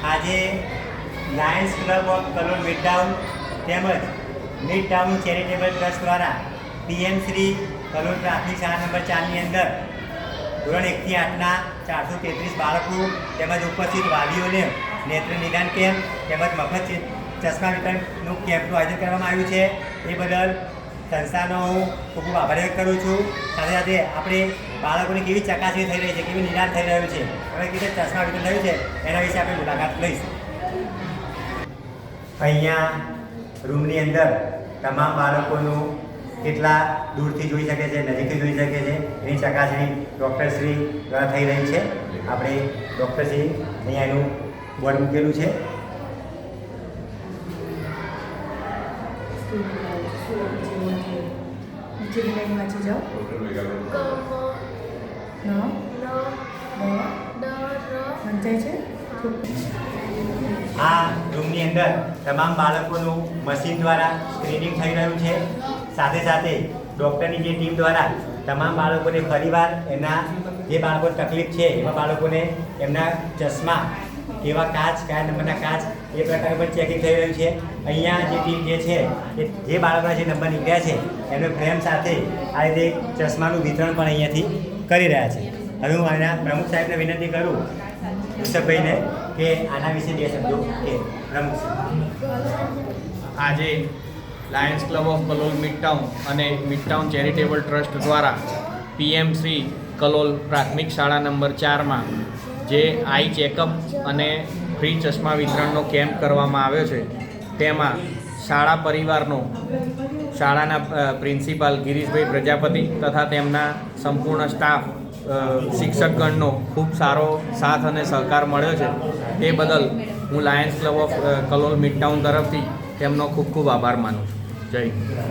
આજે Lions Club of Kalol Midtown તેમજ mid town charitable trust દ્વારા પીએમ શ્રી કલોલ પ્રાથમિક શાળા નંબર ચારની અંદર ધોરણ એકથી આઠના ચારસો તેત્રીસ બાળકો તેમજ ઉપસ્થિત વાલીઓને નેત્ર નિદાન કેમ્પ તેમજ મફત ચશ્મા વિતરણનું કેમ્પનું આયોજન કરવામાં આવ્યું છે. એ બદલ સંસ્થાનો હું ખૂબ ખૂબ આભાર વ્યક્ત કરું છું. સાથે સાથે આપણે બાળકોની કેવી ચકાસણી થઈ રહી છે, કેવી નિદાન થઈ રહ્યું છે, હવે કેવી રીતે ચશ્મા વિતરણ થયું છે, એના વિશે આપણે મુલાકાત લઈશું. અહીંયા રૂમની અંદર તમામ બાળકોનું કેટલા દૂરથી જોઈ શકે છે, નજીકથી જોઈ શકે છે, એની ચકાસણી ડૉક્ટર શ્રી દ્વારા થઈ રહી છે. આપણે ડૉક્ટર શ્રી અહીંયા એનું બોર્ડ મૂકેલું છે. છે આ રૂમની અંદર તમામ બાળકોનું મશીન દ્વારા સ્ક્રીનિંગ થઈ રહ્યું છે. સાથે સાથે ડૉક્ટરની જે ટીમ દ્વારા તમામ બાળકોને ફરીવાર એના જે બાળકો તકલીફ છે, એવા બાળકોને એમના ચશ્મા કેવા કાચ કયા નંબરના કાચ એ પ્રકારે પણ ચેકિંગ થઈ રહ્યું છે. અહીંયા જે ટીમ જે છે, એ જે બાળકોના જે નંબર નીકળ્યા છે, એમને ફ્રેમ સાથે આ રીતે ચશ્માનું વિતરણ પણ અહીંયાથી કરી રહ્યા છે. હવે હું આના પ્રમુખ સાહેબને વિનંતી કરું ઋષભભાઈને કે આના વિશે બે શબ્દો કે પ્રમુખ સાહેબ. આજે lions club of Kalol midtown અને મિડટાઉન ચેરિટેબલ ટ્રસ્ટ દ્વારા પીએમસી કલોલ પ્રાથમિક શાળા નંબર ચારમાં જે આઈ ચેકઅપ અને ફ્રી ચશ્મા વિતરણનો કેમ્પ કરવામાં આવ્યો છે, તેમાં શાળા પરિવારનો, શાળાના પ્રિન્સિપાલ ગિરીશભાઈ પ્રજાપતિ તથા તેમના સંપૂર્ણ સ્ટાફ શિક્ષકગણનો ખૂબ સારો સાથ અને સહકાર મળ્યો છે. તે બદલ હું Lions Club of Kalol Midtown તરફથી તેમનો ખૂબ ખૂબ આભાર માનું છું. જય